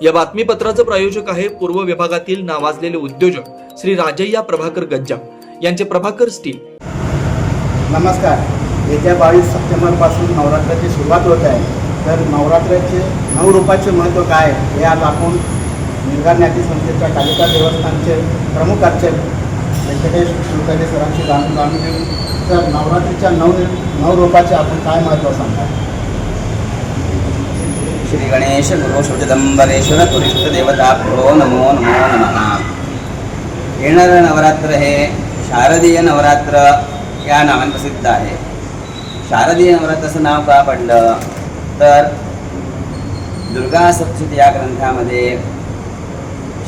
या बातमीपत्राचं प्रायोजक आहे पूर्व विभागातील नावाजलेले उद्योजक श्री राजय्या प्रभाकर गज्जाम यांचे प्रभाकर स्टील. नमस्कार. येत्या बावीस सप्टेंबरपासून नवरात्राची सुरुवात होत आहे. तर नवरात्राचे नऊ रूपाचे महत्त्व काय हे आज आपण निर्गाज्ञाती संस्थेच्या कालिका देवस्थानचे प्रमुख अर्चक व्यंकटेश कुलकर्णी सरांची जाणून जाणून घेऊन तर नवरात्रीच्या नऊ नऊ रूपाचे आपण काय महत्त्व सांगता श्री गणेश गुरु शुद्धदंबरेश्वर तुरिष्ठ नमो नमो नमः। येणारं नवरात्र हे शारदीय नवरात्र या नावाने प्रसिद्ध आहे. शारदीय नवरात्राचं नाव का पडलं? तर दुर्गा सप्तशती या ग्रंथामध्ये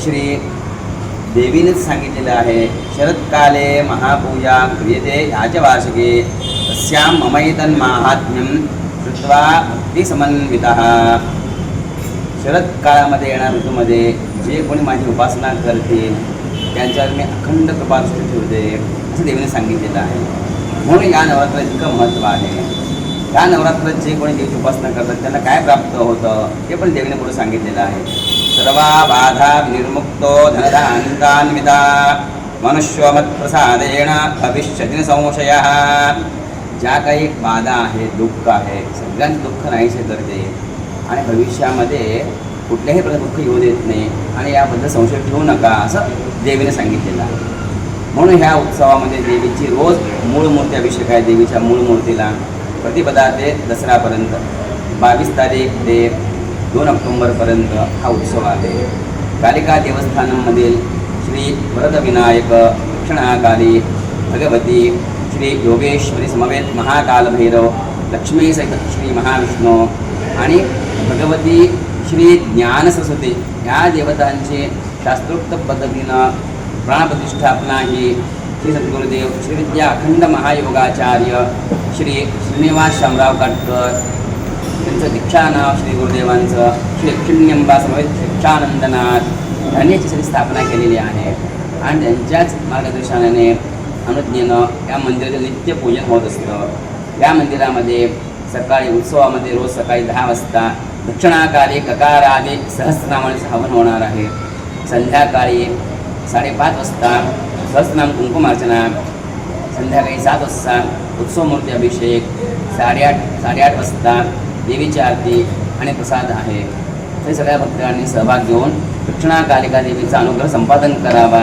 श्री देवीनेच सांगितलेलं आहे शरत्काले महापूजा क्रियते ह्याच्या वार्षिके तस्यां ममैतन्माहात्म्यं कृत्वा समन्वितः शरद काळामध्ये येणाऱ्या ऋतूमध्ये जे कोणी माझी उपासना करतील त्यांच्यावर मी अखंड कृपादृष्टी ठेवते असं देवीने सांगितलेलं आहे. म्हणून या नवरात्रात इतकं महत्त्व आहे. या नवरात्रात जे कोणी देवीची उपासना करतात त्यांना काय प्राप्त होतं हे पण देवीने पुढे सांगितलेलं आहे. सर्वा बाधा निर्मुक्तो धनधान्विता मनुष्यमत्प्रसादेण भविष्यती संशयः। ज्या काही बाधा आहेत दुःख आहे सगळ्यांचं दुःख नाहीसे करते. आणि भविष्यामध्ये कुठल्याही प्रकारचं दुःख येऊ देत नाही आणि याबद्दल संशय ठेवू नका असं देवीने सांगितलेलं आहे. म्हणून ह्या उत्सवामध्ये देवीची रोज मूळ मूर्ती अभिषेक आहे देवीच्या मूळ मूर्तीला प्रतिपदा ते दसरापर्यंत. बावीस तारीख ते दोन ऑक्टोंबरपर्यंत हा उत्सव आहे. कालिका देवस्थानमधील श्री वरदविनायक दक्षिणाकाली भगवती श्री योगेश्वरी समवेत महाकालभैरव लक्ष्मी सहित श्री महाविष्णू आणि भगवती श्री ज्ञानसरस्वती या देवतांची शास्त्रोक्त पद्धतीनं प्राणप्रतिष्ठापना ही श्री सद्गुरुदेव श्री विद्या अखंड महायोगाचार्य श्री श्रीनिवास शामराव काटकर त्यांचं दीक्षानाव श्री गुरुदेवांचं श्री लक्ष्मीअंबा समवेत शिक्षानंदनाथ यांनी याची स्थापना केलेली आहे. आणि त्यांच्याच मार्गदर्शनाने अनुज्ञेनं या मंदिराचं नित्य पूजन होत असतं. या मंदिरामध्ये सकाळी उत्सवामध्ये रोज सकाळी दहा वाजता दक्षिणाकाली ककारादी सहस्रनामाचे हवन होणार आहे. संध्याकाळी साडेपाच वाजता सहस्रनाम कुंकुमार्चना संध्याकाळी सात वाजता उत्सवमूर्ती अभिषेक साडेआठ साडेआठ वाजता देवीची आरती आणि प्रसाद आहे. हे सगळ्या भक्तांनी सहभाग घेऊन दक्षिणाकालिका देवीचा अनुग्रह संपादन करावा.